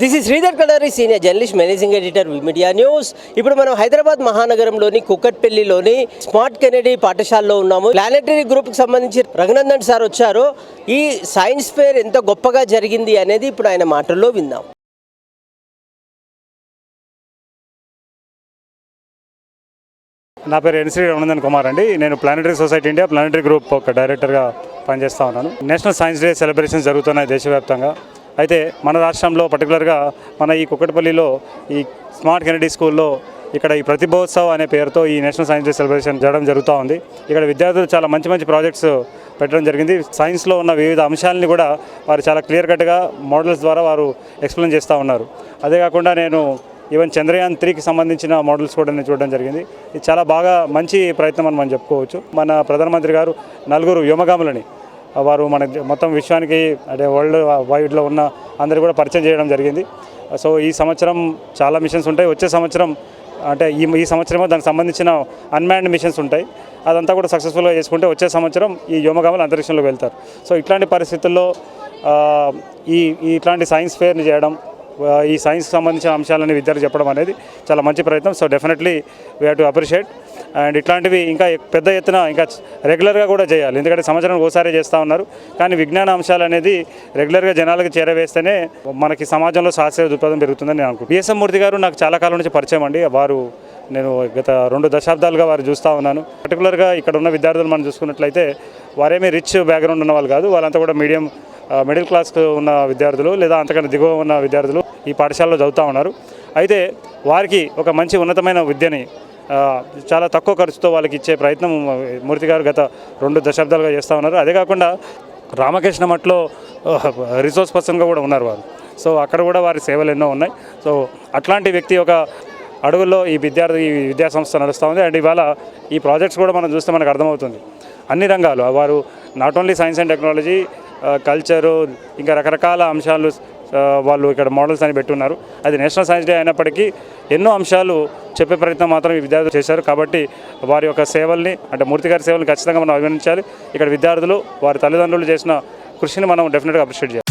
This is Sridhar Kadari senior journalist managing editor media news ఇప్పుడు మనం హైదరాబాద్ మహానగరంలోని కుక్కట్పల్లిలోని స్మార్ట్ కెనడీ పాఠశాలలో ఉన్నాము. ప్లానెటరీ గ్రూప్కి సంబంధించి రఘునందన్ సార్ వచ్చారు. ఈ సైన్స్ ఫేర్ ఎంత గొప్పగా జరిగింది అనేది ఇప్పుడు ఆయన మాటల్లో విందాం. నా పేరు ఎన్సీ రఘునందన్ కుమార్ అండి. నేను planetary society India planetary group ఒక డైరెక్టర్గా పనిచేస్తూ ఉన్నాను. నేషనల్ సైన్స్ డే సెలబ్రేషన్ జరుగుతున్నాయి దేశవ్యాప్తంగా. అయితే మన రాష్ట్రంలో పర్టికులర్గా మన ఈ కుక్కటిపల్లిలో ఈ స్మార్ట్ కెనడీ స్కూల్లో ఇక్కడ ఈ ప్రతిభోత్సవ్ అనే పేరుతో ఈ నేషనల్ సైన్స్ డే సెలబ్రేషన్ జరగడం జరుగుతూ ఉంది. ఇక్కడ విద్యార్థులు చాలా మంచి మంచి ప్రాజెక్ట్స్ పెట్టడం జరిగింది. సైన్స్లో ఉన్న వివిధ అంశాలని కూడా వారు చాలా క్లియర్ కట్గా మోడల్స్ ద్వారా వారు ఎక్స్ప్లెయిన్ చేస్తూ ఉన్నారు. అదే కాకుండా నేను ఈవెన్ చంద్రయాన్ త్రీకి సంబంధించిన మోడల్స్ కూడా నేను చూడడం జరిగింది. ఇది చాలా బాగా మంచి ప్రయత్నం అని మనం చెప్పుకోవచ్చు. మన ప్రధానమంత్రి గారు నలుగురు వ్యోమగాములని వారు మన మొత్తం విశ్వానికి అంటే వరల్డ్ వైడ్లో ఉన్న అందరూ కూడా పరిచయం చేయడం జరిగింది. సో ఈ సంవత్సరం చాలా మిషన్స్ ఉంటాయి. వచ్చే సంవత్సరం అంటే ఈ ఈ సంవత్సరమే దానికి సంబంధించిన అన్మాన్డ్ మిషన్స్ ఉంటాయి. అదంతా కూడా సక్సెస్ఫుల్గా చేసుకుంటే వచ్చే సంవత్సరం ఈ వ్యోమగాములు అంతరిక్షంలోకి వెళ్తారు. సో ఇట్లాంటి పరిస్థితుల్లో ఈ ఇట్లాంటి సైన్స్ ఫేర్ని చేయడం ఈ సైన్స్ సంబంధించిన అంశాలని విద్యార్థులు చెప్పడం అనేది చాలా మంచి ప్రయత్నం. So definitely we have to appreciate and ఇట్లాంటివి ఇంకా పెద్ద ఎత్తున ఇంకా రెగ్యులర్గా కూడా చేయాలి. ఎందుకంటే సంవత్సరానికి ఒకసారి చేస్తూ ఉన్నారు. కానీ విజ్ఞాన అంశాలు అనేది రెగ్యులర్గా జనాలకు చేరవేస్తేనే మనకి సమాజంలో శాస్త్రీయ దృక్పథం పెరుగుతుందని నేను అనుకుంటున్నాను. బిఎస్ఎం మూర్తి గారు నాకు చాలా కాలం నుంచి పరిచయం అండి. వారు నేను గత రెండు దశాబ్దాలుగా వారు చూస్తూ ఉన్నాను. పర్టికులర్గా ఇక్కడ ఉన్న విద్యార్థులు మనం చూసుకున్నట్లయితే వారేమీ రిచ్ బ్యాక్గ్రౌండ్ ఉన్న వాళ్ళు కాదు. వాళ్ళంతా కూడా మీడియం మిడిల్ క్లాస్ ఉన్న విద్యార్థులు లేదా అంతకన్నా దిగువ ఉన్న విద్యార్థులు ఈ పాఠశాలలో చదువుతూ ఉన్నారు. అయితే వారికి ఒక మంచి ఉన్నతమైన విద్యని చాలా తక్కువ ఖర్చుతో వాళ్ళకి ఇచ్చే ప్రయత్నం మూర్తి గారు గత రెండు దశాబ్దాలుగా చేస్తూ ఉన్నారు. అదే కాకుండా రామకృష్ణ మఠలో రిసోర్స్ పర్సన్గా కూడా ఉన్నారు వారు. సో అక్కడ కూడా వారి సేవలు ఎన్నో ఉన్నాయి. సో అట్లాంటి వ్యక్తి ఒక అడుగుల్లో ఈ విద్యార్థి ఈ విద్యాసంస్థ నడుస్తూ ఉంది. అండ్ ఇవాళ ఈ ప్రాజెక్ట్స్ కూడా మనం చూస్తే మనకు అర్థమవుతుంది. అన్ని రంగాలు వారు not only science and technology culture ఇంకా రకరకాల అంశాలు వాళ్ళు ఇక్కడ మోడల్స్ అని పెట్టున్నారు. అది నేషనల్ సైన్స్ డే అయినప్పటికీ ఎన్నో అంశాలు చెప్పే ప్రయత్నం మాత్రం ఈ విద్యార్థులు చేశారు. కాబట్టి వారి యొక్క సేవల్ని అంటే మూర్తి గారి సేవల్ని ఖచ్చితంగా మనం అభినందించాలి. ఇక్కడ విద్యార్థులు వారి తల్లిదండ్రులు చేసిన కృషిని మనం డెఫినెట్గా అప్రిషియేట్ చేయాలి.